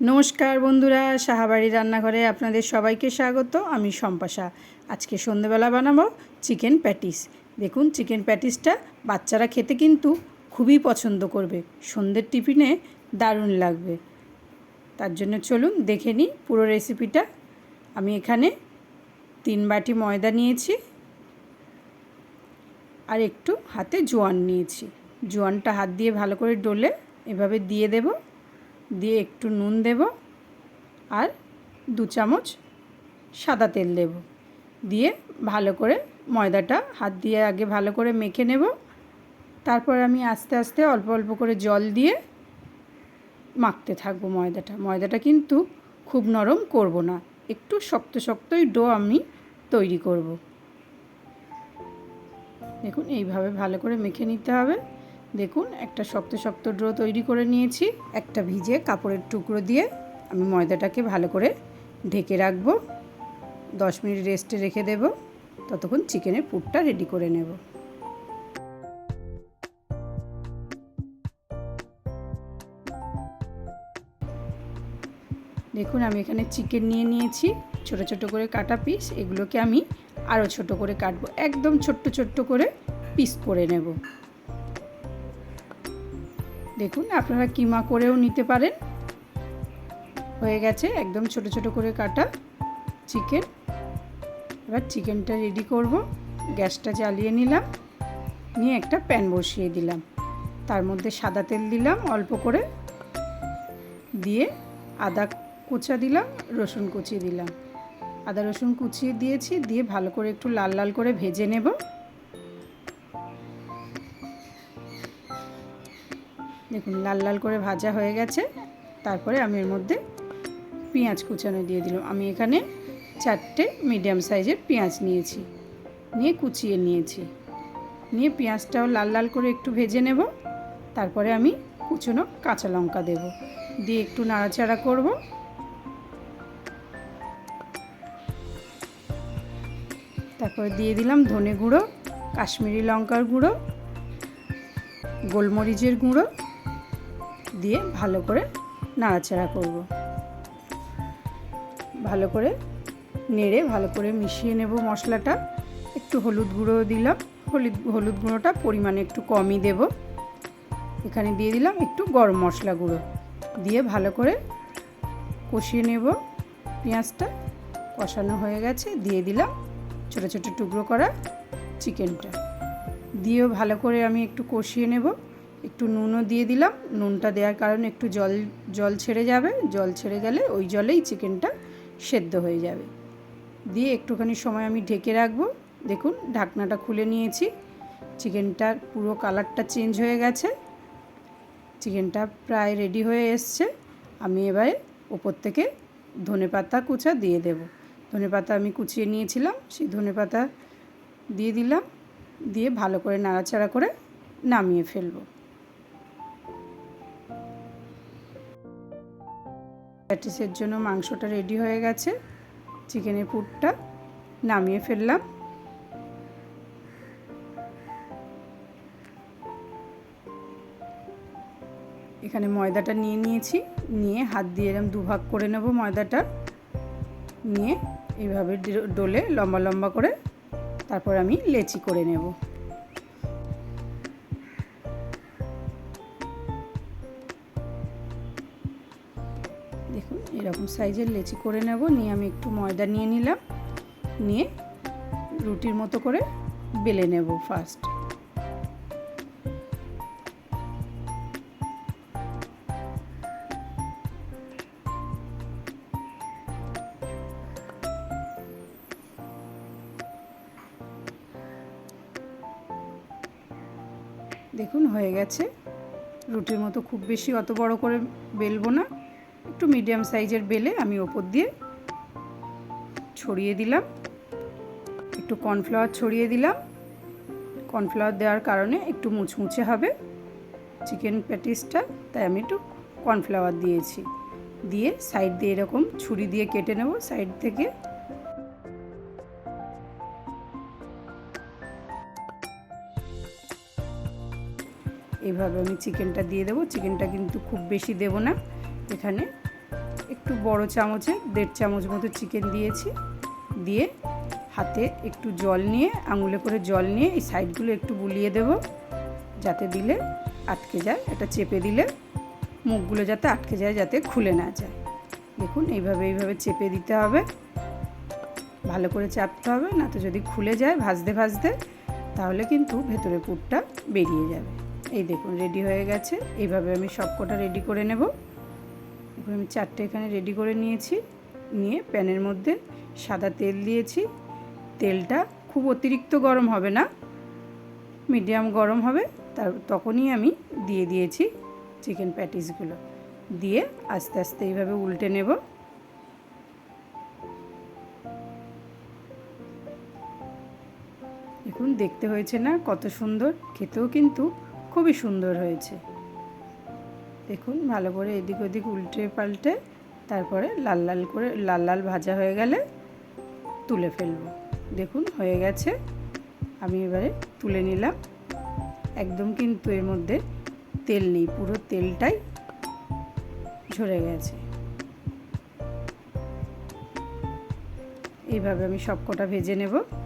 নমস্কার বন্ধুরা সাহাবাড়ি রান্নাঘরে আপনাদের সবাইকে স্বাগত। আমি সম্পাশা। আজকে সন্ধেবেলা বানাবো চিকেন প্যাটিস। দেখুন, চিকেন প্যাটিসটা বাচ্চারা খেতে কিন্তু খুবই পছন্দ করবে। সন্ধ্যের টিফিনে দারুণ লাগবে। তার জন্য চলুন দেখে নিই পুরো রেসিপিটা। আমি এখানে তিন বাটি ময়দা নিয়েছি আর একটু হাতে জোয়ান নিয়েছি। জোয়ানটা হাত দিয়ে ভালো করে ডলে এভাবে দিয়ে দেবো। দিয়ে একটু নুন দেব আর দু চামচ সাদা তেল দেব। দিয়ে ভালো করে ময়দাটা হাত দিয়ে আগে ভালো করে মেখে নেব। তারপর আমি আস্তে আস্তে অল্প অল্প করে জল দিয়ে মাখতে থাকব ময়দাটা। ময়দাটা কিন্তু খুব নরম করব না, একটু শক্ত শক্তই ডো আমি তৈরি করব। দেখুন, এইভাবে ভালো করে মেখে নিতে হবে। দেখুন, একটা শক্ত শক্ত ড্রো তৈরি করে নিয়েছি। একটা ভিজে কাপড়ের টুকরো দিয়ে আমি ময়দাটাকে ভালো করে ঢেকে রাখব। দশ মিনিট রেস্টে রেখে দেব। ততক্ষণ চিকেনের পুরটা রেডি করে নেব। দেখুন, আমি এখানে চিকেন নিয়ে নিয়েছি। ছোট ছোট করে কাটা পিস এগুলোকে আমি আরও ছোট করে কাটবো। একদম ছোট্ট ছোট্ট করে পিস করে নেব। দেখুন, আপনারা কিমা করেও নিতে পারেন। হয়ে গেছে একদম ছোট ছোট করে কাটা চিকেন। এবার চিকেনটা রেডি করব। গ্যাসটা জ্বালিয়ে নিলাম। নিয়ে একটা প্যান বসিয়ে দিলাম। তার মধ্যে সাদা তেল দিলাম, অল্প করে। দিয়ে আদা কুচা দিলাম, রসুন কুচিয়ে দিলাম। আদা রসুন কুচিয়ে দিয়েছি, দিয়ে ভালো করে একটু লাল লাল করে ভেজে নেব। দেখুন, লাল লাল করে ভাজা হয়ে গেছে। তারপরে আমি এর মধ্যে পেঁয়াজ কুচানো দিয়ে দিলাম। আমি এখানে চারটে মিডিয়াম সাইজের পেঁয়াজ নিয়েছি, নিয়ে কুচিয়ে নিয়েছি। নিয়ে পেঁয়াজটাও লাল লাল করে একটু ভেজে নেব। তারপরে আমি কুচনো কাঁচা লঙ্কা দেব। দিয়ে একটু নাড়াচাড়া করব। তারপরে দিয়ে দিলাম ধনে গুঁড়ো, কাশ্মীরি লঙ্কার গুঁড়ো, গোলমরিচের গুঁড়ো দিয়ে ভালো করে নাড়াচাড়া করব। ভালো করে নেড়ে ভালো করে মিশিয়ে নেব মশলাটা। একটু হলুদ গুঁড়ো দিলাম। হলুদ হলুদ গুঁড়োটা পরিমাণে একটু কমই দেব। এখানে দিয়ে দিলাম একটু গরম মশলা গুঁড়ো। দিয়ে ভালো করে কষিয়ে নেব। পেঁয়াজটা কষানো হয়ে গেছে। দিয়ে দিলাম ছোটো ছোটো টুকরো করা চিকেনটা। দিয়েও ভালো করে আমি একটু কষিয়ে নেব। একটু নুনও দিয়ে দিলাম। নুনটা দেওয়ার কারণে একটু জল জল ছেড়ে যাবে। জল ছেড়ে গেলে ওই জলেই চিকেনটা সেদ্ধ হয়ে যাবে। দিয়ে একটুখানি সময় আমি ঢেকে রাখব। দেখুন, ঢাকনাটা খুলে নিয়েছি। চিকেনটার পুরো কালারটা চেঞ্জ হয়ে গেছে। চিকেনটা প্রায় রেডি হয়ে এসছে। আমি এবারে ওপর থেকে ধনে পাতা কুচা দিয়ে দেব। ধনে পাতা আমি কুচিয়ে নিয়েছিলাম। সেই ধনে পাতা দিয়ে দিলাম। দিয়ে ভালো করে নাড়াচাড়া করে নামিয়ে ফেলব। প্যাটিসের জন্য মাংসটা রেডি হয়ে গেছে। চিকেনের পুরটা নামিয়ে ফেললাম। এখানে ময়দাটা নিয়ে নিয়েছি। নিয়ে হাত দিয়ে এরম দুভাগ করে নেব ময়দাটা। নিয়ে এইভাবে ডোলে লম্বা লম্বা করে তারপর আমি লেচি করে নেব। এরকম সাইজের লেচি করে নেব। নিয়ে আমি একটু ময়দা নিয়ে নিলাম। নিয়ে রুটির মতো করে বেলে নেব ফার্স্ট দেখুন, হয়ে গেছে। রুটির মতো খুব বেশি অত বড় করে বেলবো না। একটু মিডিয়াম সাইজের বেলে আমি ওপর দিয়ে ছড়িয়ে দিলাম। একটু কর্নফ্লাওয়ার ছড়িয়ে দিলাম। কর্নফ্লাওয়ার দেওয়ার কারণে একটু মুচমুচে হবে চিকেন প্যাটিসটা তাই আমি একটু কর্নফ্লাওয়ার দিয়েছি। দিয়ে সাইড দিয়ে এরকম ছুরি দিয়ে কেটে নেব সাইড থেকে। এইভাবে আমি চিকেনটা দিয়ে দেবো। চিকেনটা কিন্তু খুব বেশি দেব না। এখানে একটু বড় চামচে, দেড় চামচ মতো চিকেন দিয়েছি। দিয়ে হাতে একটু জল নিয়ে, আঙুলে করে জল নিয়ে এই সাইডগুলো একটু বুলিয়ে দেব, যাতে দিলে আটকে যায়, এটা চেপে দিলে মুখগুলো যাতে আটকে যায়, যাতে খুলে না যায়। দেখুন, এইভাবে এইভাবে চেপে দিতে হবে। ভালো করে চাপতে হবে, না তো যদি খুলে যায় ভাজতে ভাজতে, তাহলে কিন্তু ভেতরে পুরটা বেরিয়ে যাবে। এই দেখুন, রেডি হয়ে গেছে। এইভাবে আমি সব কটা রেডি করে নেব। আমি চারটে এখানে রেডি করে নিয়েছি। নিয়ে প্যানের মধ্যে সাদা তেল দিয়েছি। তেলটা খুব অতিরিক্ত গরম হবে না। মিডিয়াম গরম হবে। তার তখনই আমি দিয়ে দিয়েছি চিকেন প্যাটিসগুলো দিয়ে আস্তে আস্তে এইভাবে উল্টে নেব। দেখুন, দেখতে হয়েছে না কত সুন্দর। খেতেও কিন্তু খুবই সুন্দর হয়েছে। দেখুন, ভালো করে এদিক ওদিক উল্টে পাল্টে তারপরে লাল লাল করে, লাল লাল ভাজা হয়ে গেলে তুলে ফেলব। দেখুন, হয়ে গেছে। আমি এবারে তুলে নিলাম। একদম কিন্তু এর মধ্যে তেল নেই, পুরো তেলটাই ঝরে গেছে। এইভাবে আমি সব কটা ভেজে নেব।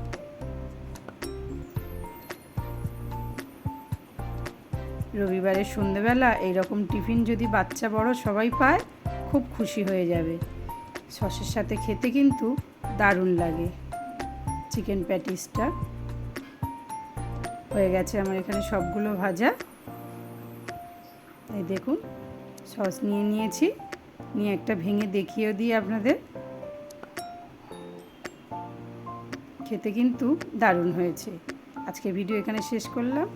রবিবারের সন্ধেবেলা এইরকম টিফিন যদি বাচ্চা বড় সবাই পায়, খুব খুশি হয়ে যাবে। সসের সাথে খেতে কিন্তু দারুণ লাগে। চিকেন প্যাটিসটা হয়ে গেছে আমার এখানে সবগুলো ভাজা। এই দেখুন, সস নিয়ে নিয়েছি। নিয়ে একটা ভেঙে দেখিয়েও দিই আপনাদের। খেতে কিন্তু দারুণ হয়েছে। আজকে ভিডিও এখানে শেষ করলাম।